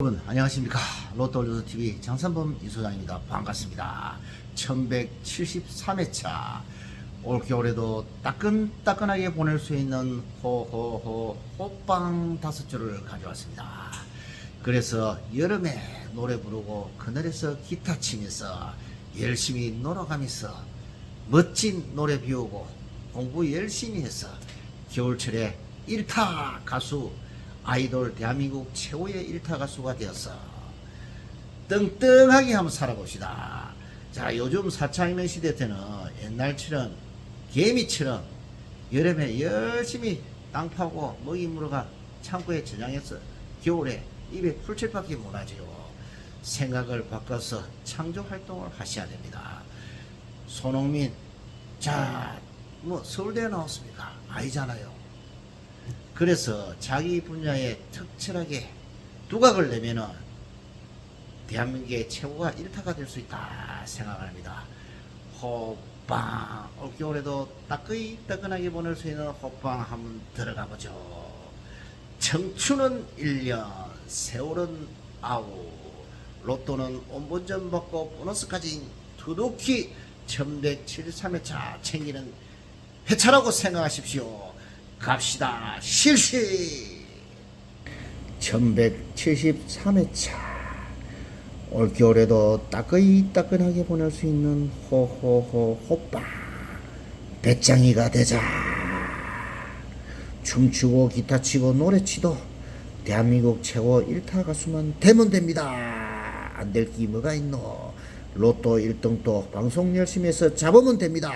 여러분 안녕하십니까. 로또올리스 TV 장산범 이소장입니다. 반갑습니다. 1173회차. 올 겨울에도 따끈따끈하게 보낼 수 있는 호호호 호빵 다섯 줄을 가져왔습니다. 그래서 여름에 노래 부르고 그늘에서 기타 치면서 열심히 놀아가면서 멋진 노래 비우고 공부 열심히 해서 겨울철에 일타 가수 아이돌 대한민국 최고의 일타 가수가 되어서 떵떵하게 한번 살아봅시다. 자, 요즘 사창이면 시대 때는 옛날처럼 개미처럼 여름에 열심히 땅 파고 먹이 물어가 창고에 저장해서 겨울에 입에 풀칠밖에 못하죠. 생각을 바꿔서 창조 활동을 하셔야 됩니다. 손흥민, 자, 뭐 서울대에 나왔습니까? 아니잖아요. 그래서 자기 분야에 특출하게 두각을 내면은 대한민국의 최고가 일타가 될 수 있다 생각합니다. 호빵 올겨울에도 따끈따끈하게 보낼 수 있는 호빵 한번 들어가 보죠. 청춘은 1년, 세월은 아우, 로또는 온본전 받고 보너스까지 두둑히 1173회차 챙기는 회차라고 생각하십시오. 갑시다. 실시! 1173회차. 올겨울에도 따끈따끈하게 보낼 수 있는 호호호 호빠. 배짱이가 되자. 춤추고 기타 치고 노래 치도 대한민국 최고 일타 가수만 되면 됩니다. 안 될 게 뭐가 있노? 로또 1등도 방송 열심히 해서 잡으면 됩니다.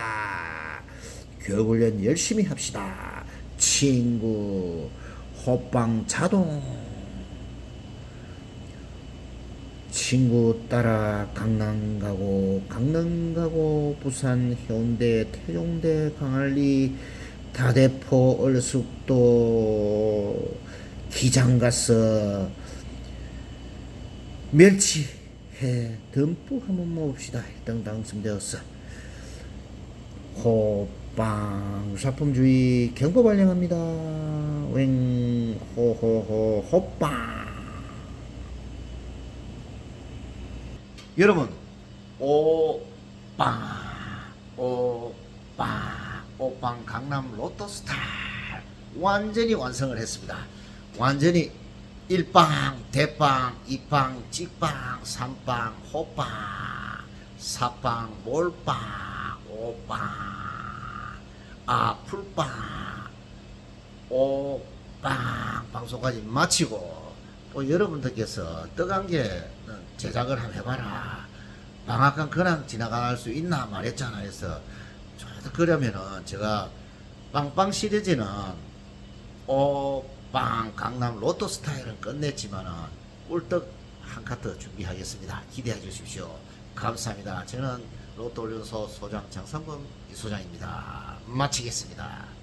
교육훈련 열심히 합시다. 친구, 호빵 자동. 친구 따라 강남 가고, 강남 가고, 부산, 해운대, 태종대, 강할리, 다대포, 얼숙도, 기장 가서, 멸치, 해, 듬뿍 한번 먹읍시다. 1등 당첨되었어. 호 빵 사품주의 경고 발령합니다. 웽 호호호 호빵. 여러분 오빵. 오빵. 오빵 강남 로또스타. 완전히 완성을 했습니다. 완전히 일빵, 대빵, 이빵, 찍빵, 삼빵, 호빵, 사빵, 몰빵, 오빵, 아 풀빵, 오빵 방송까지 마치고 또 여러분들께서 떡한 개 제작을 한번 해봐라. 방학간 그냥 지나갈 수 있나 말했잖아. 그래서 그러면은 제가 빵빵 시리즈는 오빵 강남 로또 스타일은 끝냈지만은 꿀떡 한 카트 준비하겠습니다. 기대해 주십시오. 감사합니다. 저는 로또 올려서 소장 장상범 이소장입니다. 마치겠습니다.